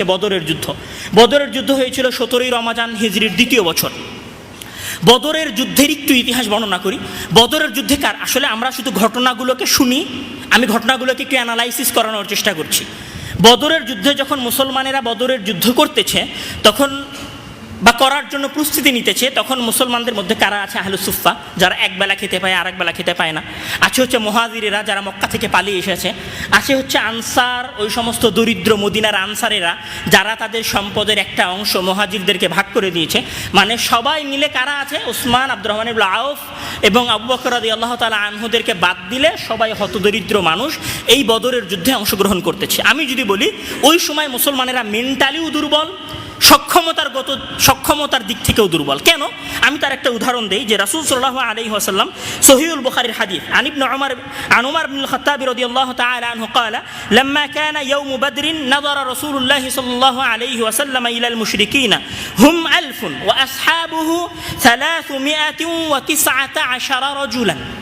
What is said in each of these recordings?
হচ্ছে বদরের যুদ্ধ। বদরের যুদ্ধ হয়েছিল সতেরোই রমাজান হিজরির দ্বিতীয় বছর। বদরের যুদ্ধের একটু ইতিহাস বর্ণনা করি। বদরের যুদ্ধে কার? আসলে আমরা শুধু ঘটনাগুলোকে শুনি, আমি ঘটনাগুলোকে একটু অ্যানালাইসিস করানোর চেষ্টা করছি। বদরের যুদ্ধে যখন মুসলমানেরা বদরের যুদ্ধ করতেছে, তখন বা করার জন্য প্রস্তুতি নিতেছে তখন মুসলমানদের মধ্যে কারা আছে? আহলু সুফা যারা এক বেলা খেতে পায় আর এক বেলা খেতে পায় না। আছে হচ্ছে মহাজিরেরা যারা মক্কা থেকে পালিয়ে এসেছে। আছে হচ্ছে আনসার, ওই সমস্ত দরিদ্র মদিনার আনসারেরা, যারা তাদের সম্পদের একটা অংশ মহাজিরদেরকে ভাগ করে দিয়েছে। মানে সবাই মিলে কারা আছে? ওসমান আব্দুর রহমান আউফ এবং আবু বকর আল্লাহ তালা আনহুদেরকে বাদ দিলে সবাই হতদরিদ্র মানুষ এই বদরের যুদ্ধে অংশগ্রহণ করতেছে। আমি যদি বলি, ওই সময় মুসলমানেরা মেন্টালিও দুর্বল সক্ষমতার গত সক্ষমতার দিক থেকেও দুর্বল কেন আমি তার একটা উদাহরণ দেই যে রাসূল সাল্লাল্লাহু আলাইহি ওয়াসাল্লাম সহিহুল বুখারীর হাদিস আন ইবনে উমর عن عمر بن الخطاب رضي الله تعالى عنه قال لما كان يوم بدر نظر رسول الله صلى الله عليه وسلم إلى المشركين هم ألف وأصحابه ثلاثمائة وتسعة عشر رجلاً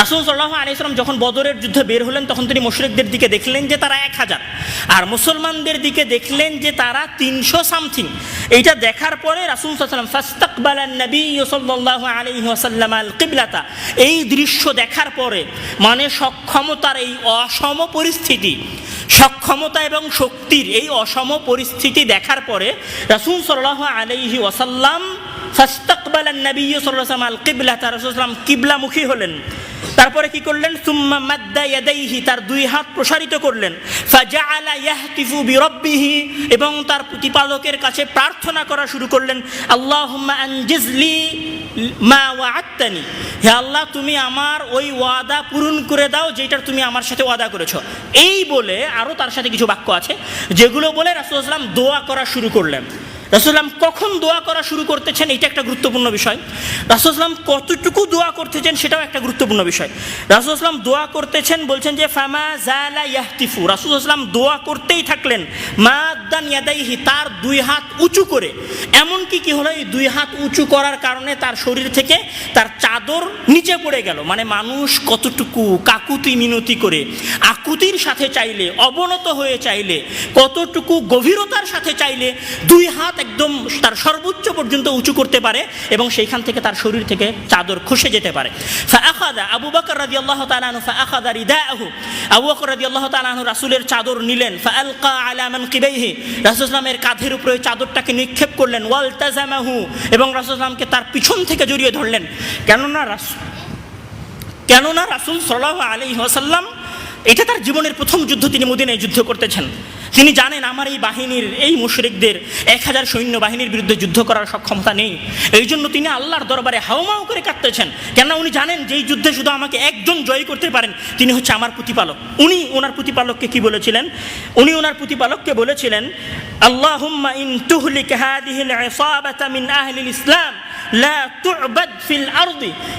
রাসুল সাল্লাহ আলাইসালাম যখন বদরের যুদ্ধে বের হলেন, তখন তিনি মুশরিকদের দিকে দেখলেন যে তারা এক হাজার। আর মুসলমানদের দিকে দেখলেন যে তারা তিনশো সামথিং। এইটা দেখার পরে রাসুল সাল্লাম ফাস্তাকবালান নবী সাল্লাহ আলাইহি ওয়াসাল্লাম আল কিবলাতা এই দৃশ্য দেখার পরে মানে সক্ষমতার এই অসম পরিস্থিতি, সক্ষমতা এবং শক্তির এই অসম পরিস্থিতি দেখার পরে রাসুল সাল্লাহ আলাইহি ওয়াসাল্লাম কিবলামুখী হলেন। তারপরে কি করলেন? তার দুই হাত প্রসারিত করলেন। এবং তার প্রতিপালকের কাছে প্রার্থনা করা শুরু করলেন, আল্লাহুম্মা মা ওয়াআত্তানি হে আল্লাহ, তুমি আমার ওই ওয়াদা পূরণ করে দাও যেটার তুমি আমার সাথে ওয়াদা করেছ। এই বলে আরও তার সাথে কিছু বাক্য আছে, যেগুলো বলে রাসূলুল্লাহ দোয়া করা শুরু করলেন। রাসুলাম কখন দোয়া করা শুরু করতেছেন এটা একটা গুরুত্বপূর্ণ বিষয়। রাসুলাম কতটুকু দোয়া করতেছেন, সেটাও একটা গুরুত্বপূর্ণ বিষয়। রাসুলাম দোয়া করতেছেন, বলছেন যে, ফামা জালা ইয়াহতিফু। রাসুলাম দোয়া করতেই থাকলেন মা আদান ইয়াদাইহি, তার দুই হাত উঁচু করে। এমনকি কি হলো, এই দুই হাত উঁচু করার কারণে তার শরীর থেকে তার চাদর নিচে পড়ে গেল। মানে মানুষ কতটুকু কাকুতি মিনতি করে, আকুতির সাথে চাইলে, অবনত হয়ে চাইলে, কতটুকু গভীরতার সাথে চাইলে দুই হাত একদম তার সর্বোচ্চ পর্যন্ত উঁচু করতে পারে এবং সেইখান থেকে তার শরীর থেকে চাদর খসে যেতে পারে। আবু বকর রাদি আল্লাহ তালানু ফাআখাদা রিদাহু আবু বকর রাদি আল্লাহ তালানু রাসুলের চাদর নিলেন, ফাআলকা আলা মান কিবাইহি রাসূলের কাঁধের উপরে চাদরটাকে নিক্ষেপ করলেন ওয়াল তাজামাহু এবং রাসুলামকে তার পিছন থেকে জড়িয়ে ধরলেন। কেননা রাসুল কেননা রাসুল সাল্লাহ আলী ওয়াসাল্লাম, এটা তার জীবনের প্রথম যুদ্ধ তিনি মদিনায় যুদ্ধ করতেছেন। তিনি জানেন আমার এই বাহিনীর, এই মুশরিকদের এক হাজার সৈন্য বাহিনীর বিরুদ্ধে যুদ্ধ করার সক্ষমতা নেই। এই জন্য তিনি আল্লাহর দরবারে হাওমাও করে কাঁদতেছেন। কেননা উনি জানেন যে এই যুদ্ধে শুধু আমাকে একজন জয় করতে পারেন, তিনি হচ্ছে আমার প্রতিপালক। উনি ওনার প্রতিপালককে কি বলেছিলেন? উনি ওনার প্রতিপালককে বলেছিলেন আল্লাহ ইন তুহলিক ইসলাম।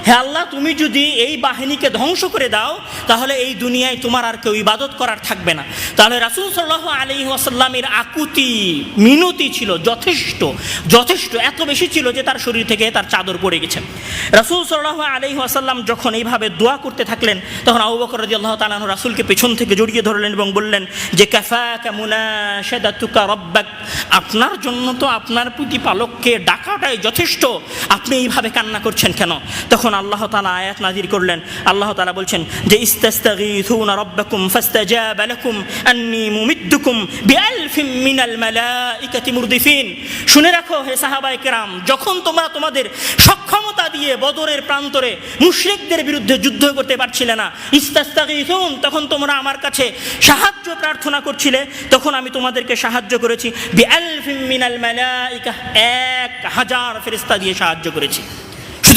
হে আল্লাহ, তুমি যদি এই বাহিনীকে ধ্বংস করে দাও, তাহলে এই দুনিয়ায় তোমার আর কেউ ইবাদত করার থাকবে না। তাহলে রাসূল সাল্লাল্লাহু আলাইহি ওয়াসাল্লামের আকুতি, মিনতি ছিল যথেষ্ট যথেষ্ট, এত বেশি ছিল যে তার শরীর থেকে তার চাদর পড়ে গেছে। রাসূল সাল্লাল্লাহু আলাইহি ওয়াসাল্লাম যখন এইভাবে দোয়া করতে থাকলেন, তখন আবু বকর রাদিয়াল্লাহু তাআলা আনহু রাসূলকে পেছন থেকে জড়িয়ে ধরলেন এবং বললেন যে, কাফাকা মুনাশাদাতুকা রাব্বাক। আপনার জন্য তো আপনার প্রতিপালককে ডাকাটাই যথেষ্ট আপনি এইভাবে কান্না করছেন কেন? তখন আল্লাহ তালা আয়াত নাজির করলেন। আল্লাহ তালা বলছেন যে, ইস্তাস্তাগীথুনা রব্বাকুম ফাস্তাজাবা লাকুম আন্নী মুমিদ্দুকুম শুনে রাখো হে সাহাবায়ে কেরাম, যখন তোমরা তোমাদের সক্ষমতা দিয়ে বদরের প্রান্তরে মুশরিকদের বিরুদ্ধে যুদ্ধ করতে পারছিলে না ইস্তাস্তাগীথুন তখন তোমরা আমার কাছে সাহায্য প্রার্থনা করছিলে, তখন আমি তোমাদেরকে সাহায্য করেছি। বিআলফিম মিনাল মালাইকা, এক হাজার ফেরেশতা দিয়ে সাহায্য করেছি।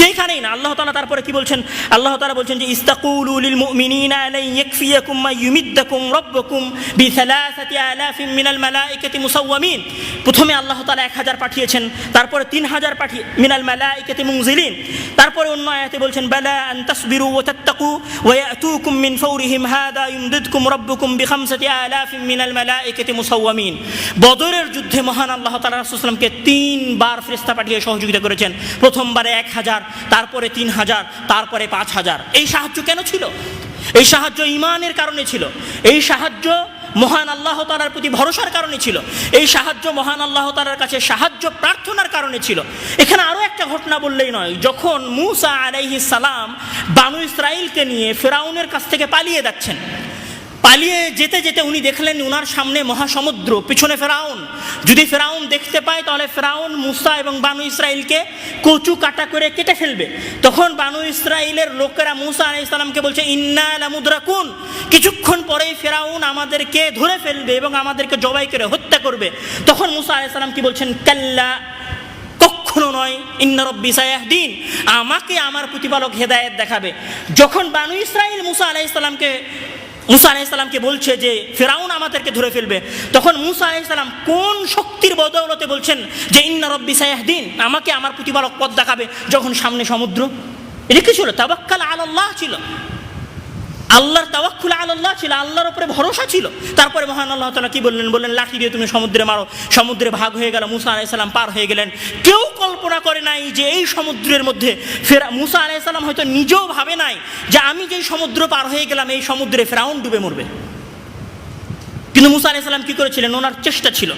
শুধু এইখানেই না, আল্লাহ তালা তারপরে কি বলছেন? আল্লাহ তালা বলছেন যে, ইস্তাকুল উলিল মুমিনিনা আলাই ইয়াকফিয়াকুম মা ইউমিদ্দাকুম রাব্বুকুম বিসালাসাতি আলাফিম মিনাল মালাইকাতি মুসাওয়ামিন। প্রথমে আল্লাহ তালা এক হাজার পাঠিয়েছেন, তারপরে তিন হাজার পাঠিয়ে মিনাল মালাইকাতি মুনজিলিন। তারপরে অন্য আয়াতে বলছেন, বালা আন তাসবিরু ওয়া তাত্তাকু ওয়া ইয়াতুকুম মিন ফাওরিহিম হাদা ইউমদিদকুম রাব্বুকুম বিখামসাতি আলাফিম মিনাল মালাইকাতি মুসাওয়ামিন। বদরের যুদ্ধে মহান আল্লাহ তাআলা রাসূলুল্লাহ সাল্লামকে তিনবার ফেরেশতা পাঠিয়ে সহযোগিতা করেছেন। প্রথমবারে এক হাজার তারপরে তিন হাজার, তারপরে পাঁচ হাজার। এই সাহায্য কেন ছিল? এই সাহায্য ইমানের কারণে ছিল। এই সাহায্য মহান আল্লাহ তালার প্রতি ভরসার কারণে ছিল। এই সাহায্য মহান আল্লাহ তালার কাছে সাহায্য প্রার্থনার কারণে ছিল। এখানে আরও একটা ঘটনা বললেই নয়, যখন মুসা আলাইহি সালাম বানু ইসরাইলকে নিয়ে ফেরাউনের কাছ থেকে পালিয়ে যাচ্ছেন পালিয়ে যেতে যেতে উনি দেখলেন উনার সামনে মহাসমুদ্র, পিছনে ফেরাউন। যদি ফেরাউন দেখতে পায়, তাহলে ফেরাউন মুসা এবং বানু ইসরাইলকে কচু কাটা করে কেটে ফেলবে। তখন বানু ইসরাইলের লোকেরা মুসা আলাই ইসলামকে বলছে, ইন্না লামুদ্রাকুন। কিছুক্ষণ পরেই ফেরাউন আমাদেরকে ধরে ফেলবে এবং আমাদেরকে জবাই করে হত্যা করবে। তখন মুসা আলাই সালাম কি বলছেন, কাল্লা, কখনো নয়, ইন্না রব্বি সায়াহদিন। আমাকে আমার প্রতিপালক হেদায়েত দেখাবে। যখন বানু ইসরাইল মুসা আলাইসাল্লামকে মুসা আলাইসাল্লামকে বলছে যে, ফেরাউন আমাদেরকে ধরে ফেলবে। তখন মুসা আলাইসাল্লাম কোন শক্তির বদৌলতে বলছেন যে, ইন্না রব্বি সায়াহদিন আমাকে আমার প্রতিপালক পথ দেখাবে যখন সামনে সমুদ্র। এটা কি ছিল? তাবাক্কাল আল্লাহ ছিল। আল্লাহর তাওয়াক্কুল আল্লাহ ছিল, আল্লাহর উপরে ভরসা ছিল। তারপরে মহান আল্লাহ তালা কি বললেন? বললেন, লাঠি দিয়ে তুমি সমুদ্রে মারো। সমুদ্রে ভাগ হয়ে গেল, মুসা আলাইসাল্লাম পার হয়ে গেলেন। কেউ কল্পনা করে নাই যে এই সমুদ্রের মধ্যে ফেরা মুসা আলাইসাল্লাম হয়তো নিজেও ভাবে নাই যে আমি যেই সমুদ্র পার হয়ে গেলাম, এই সমুদ্রে ফেরাউন ডুবে মরবে। কিন্তু মুসা আলাইসাল্লাম কি করেছিলেন? ওনার চেষ্টা ছিল।